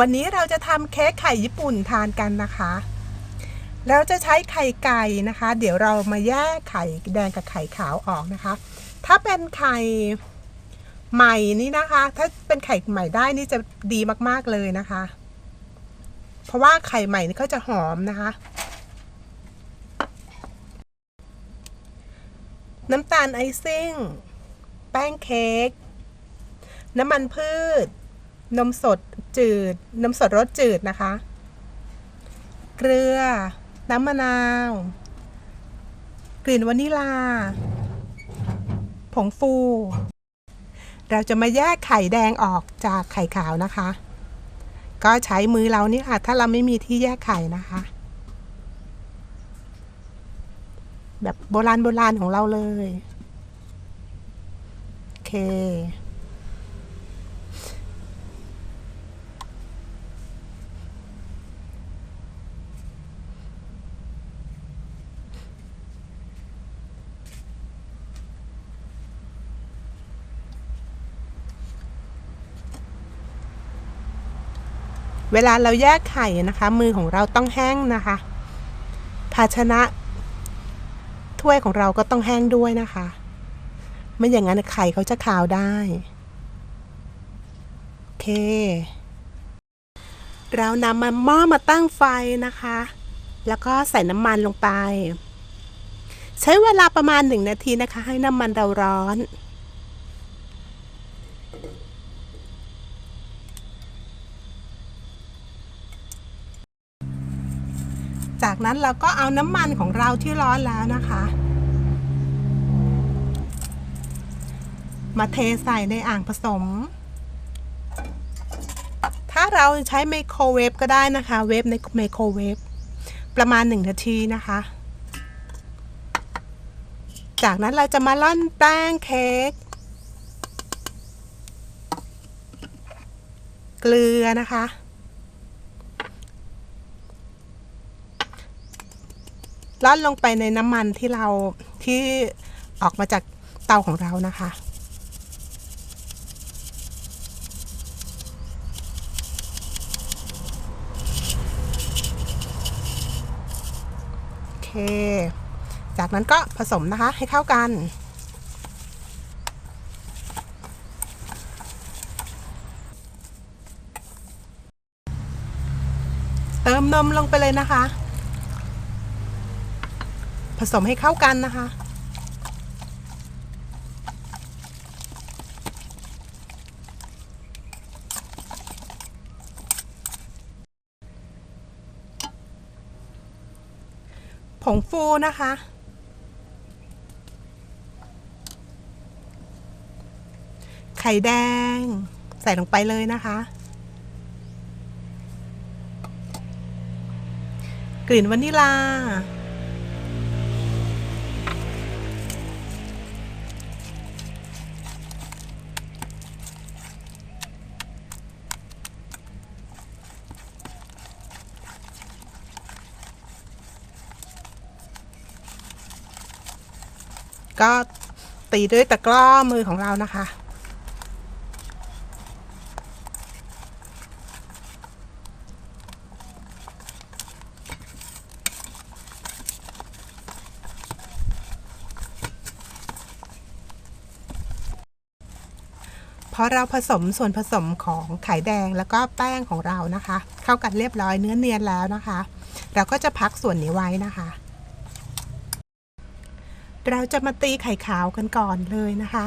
วันนี้เราจะทำเค้กไข่ญี่ปุ่นทานกันนะคะ เราจะใช้ไข่ไก่นะคะ เดี๋ยวเรามาแยกไข่แดงกับไข่ขาวออกนะคะ ถ้าเป็นไข่ใหม่นี่นะคะ ถ้าเป็นไข่ใหม่ได้นี่จะดีมากๆเลยนะคะ เพราะว่าไข่ใหม่นี่ก็จะหอมนะคะ น้ำตาลไอซิ่ง แป้งเค้ก น้ำมันพืช นมสด จืดนมสดรสจืดนะคะ เกลือ น้ำมะนาว กลิ่นวานิลา ผงฟู เราจะมาแยกไข่แดงออกจากไข่ขาวนะคะ ก็ใช้มือเรานี่ค่ะ ถ้าเราไม่มีที่แยกไข่นะคะ แบบโบราณโบราณของเราเลย โอเค เวลาเราแยกไข่นะคะ มือของเราต้องแห้งนะคะ ภาชนะ ถ้วยของเราก็ต้องแห้งด้วยนะคะ ไม่อย่างนั้นไข่เขาจะขาวได้โอเค เรานำมาหม้อมาตั้งไฟนะคะ แล้วก็ใส่น้ำมันลงไป ใช้เวลาประมาณหนึ่งนาทีนะคะ ให้น้ำมันเราร้อน จากนั้นเราก็เอาน้ำมันของเราที่ร้อนแล้วนะคะ มาเทใส่ในอ่างผสม ถ้าเราใช้ไมโครเวฟก็ได้นะคะ เวฟในไมโครเวฟประมาณ 1 นาทีนะคะ จากนั้นเราจะมาล่อนแป้งเค้กเกลือนะคะ ล่อนลงไปในน้ำมันที่เราที่ออกมาจากเตาของเรานะคะ โอเค จากนั้นก็ผสมนะคะให้เข้ากันเติมนมลงไปเลยนะคะ ผสมให้เข้ากันนะคะ ผงฟูนะคะ ไข่แดง ใส่ลงไปเลยนะคะ กลิ่นวานิลา ก็ตีด้วยตะกร้อมือของเรานะคะ พอเราผสมส่วนผสมของไข่แดงแล้วก็แป้งของเรานะคะ เข้ากันเรียบร้อยเนื้อเนียนแล้วนะคะ เราก็จะพักส่วนนี้ไว้นะคะ เราจะมาตีไข่ขาวกันก่อนเลยนะคะ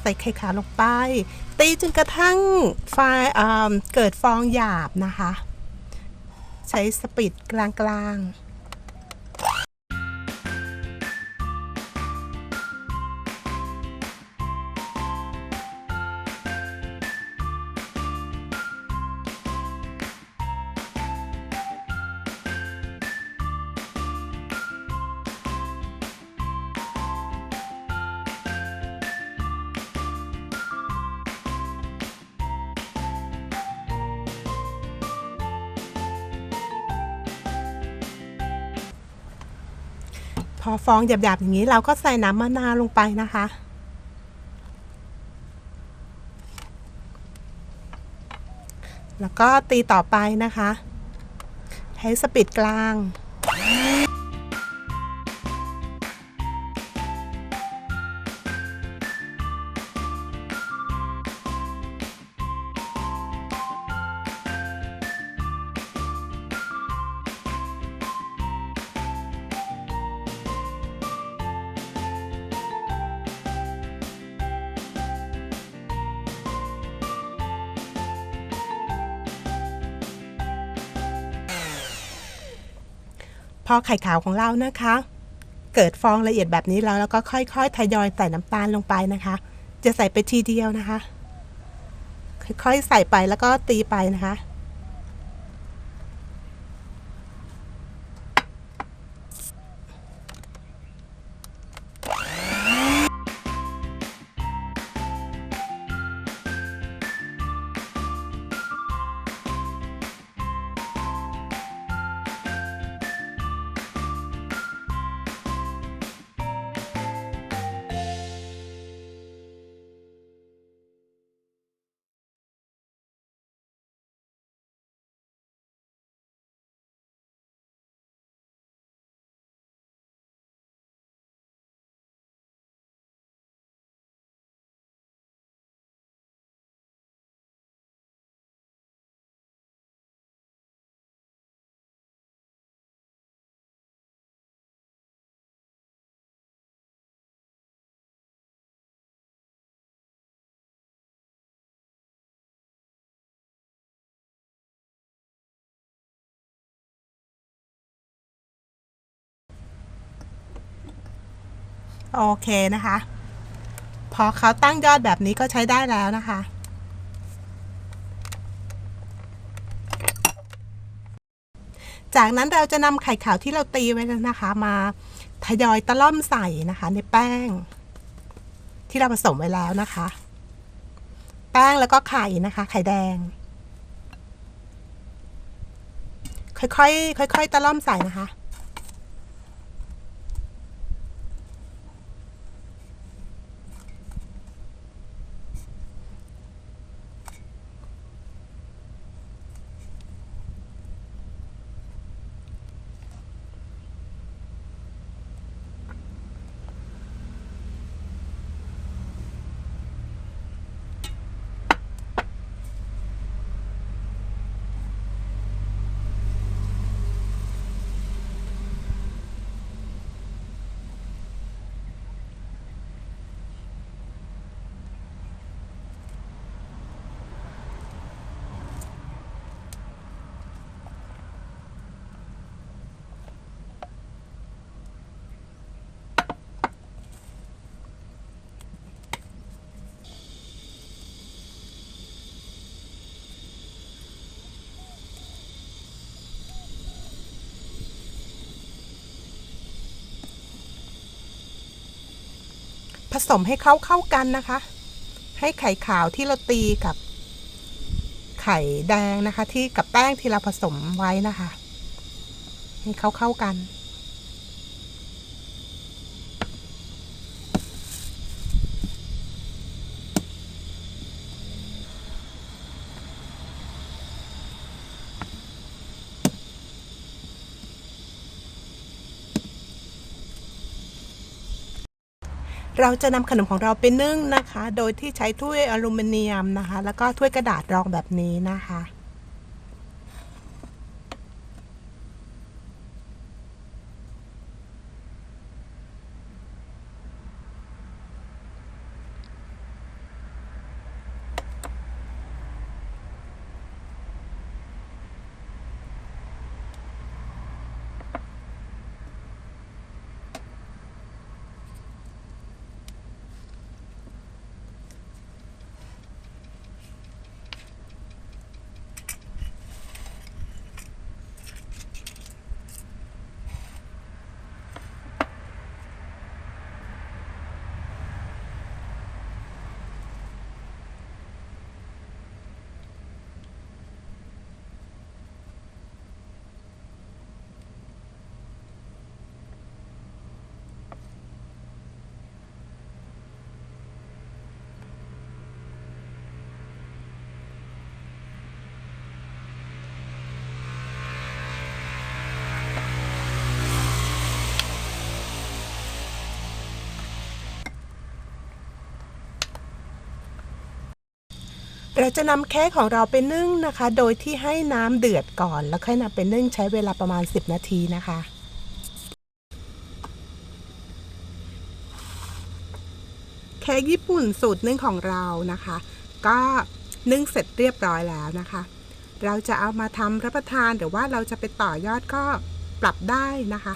ใส่ไข่ขาวลงไป ตีจนกระทั่งไฟเเกิดฟองหยาบนะคะ ใช้สปีดกลางๆ อฟองหยาบๆอย่างนี้ เราก็ใส่น้ำมะนาวลงไปนะคะ แล้วก็ตีต่อไปนะคะ ให้สปีดกลาง พอไข่ขาวของเรานะคะ เกิดฟองละเอียดแบบนี้แล้วแล้วก็ค่อยๆทยอยใส่น้ำตาลลงไปนะคะ จะใส่ไปทีเดียวนะคะ ค่อยๆใส่ไปแล้วก็ตีไปนะคะ โอเคนะคะ พอเขาตั้งยอดแบบนี้ก็ใช้ได้แล้วนะคะ จากนั้นเราจะนำไข่ขาวที่เราตีไว้แล้วนะคะ มาทยอยตะล่อมใส่นะคะ ในแป้ง ที่เราผสมไว้แล้วนะคะ แป้งแล้วก็ไข่นะคะ ไข่แดง ค่อยๆค่อยๆตะล่อมใส่นะคะ ผ สมให้เข้าเข้ากันนะคะ ให้ไข่ขาวที่เราตีกับ ไข่แดงนะคะ ที่กับแป้งที่เราผสมไว้นะคะ ให้เข้าเข้ากัน เราจะนำขนมของเราไปนึ่งนะคะ โดยที่ใช้ถ้วยอลูมิเนียมนะคะ แล้วก็ถ้วยกระดาษรองแบบนี้นะคะ เราจะนำเค้กของเราไปนึ่งนะคะ โดยที่ให้น้ำเดือดก่อน แล้วค่อยนำไปนึ่งใช้เวลาประมาณ 10 นาทีนะคะเค้กญี่ปุ่นสูตรนึ่งของเรานะคะ ก็นึ่งเสร็จเรียบร้อยแล้วนะคะ เราจะเอามาทำรับประทานหรือว่าเราจะไปต่อยอดก็ปรับได้นะคะ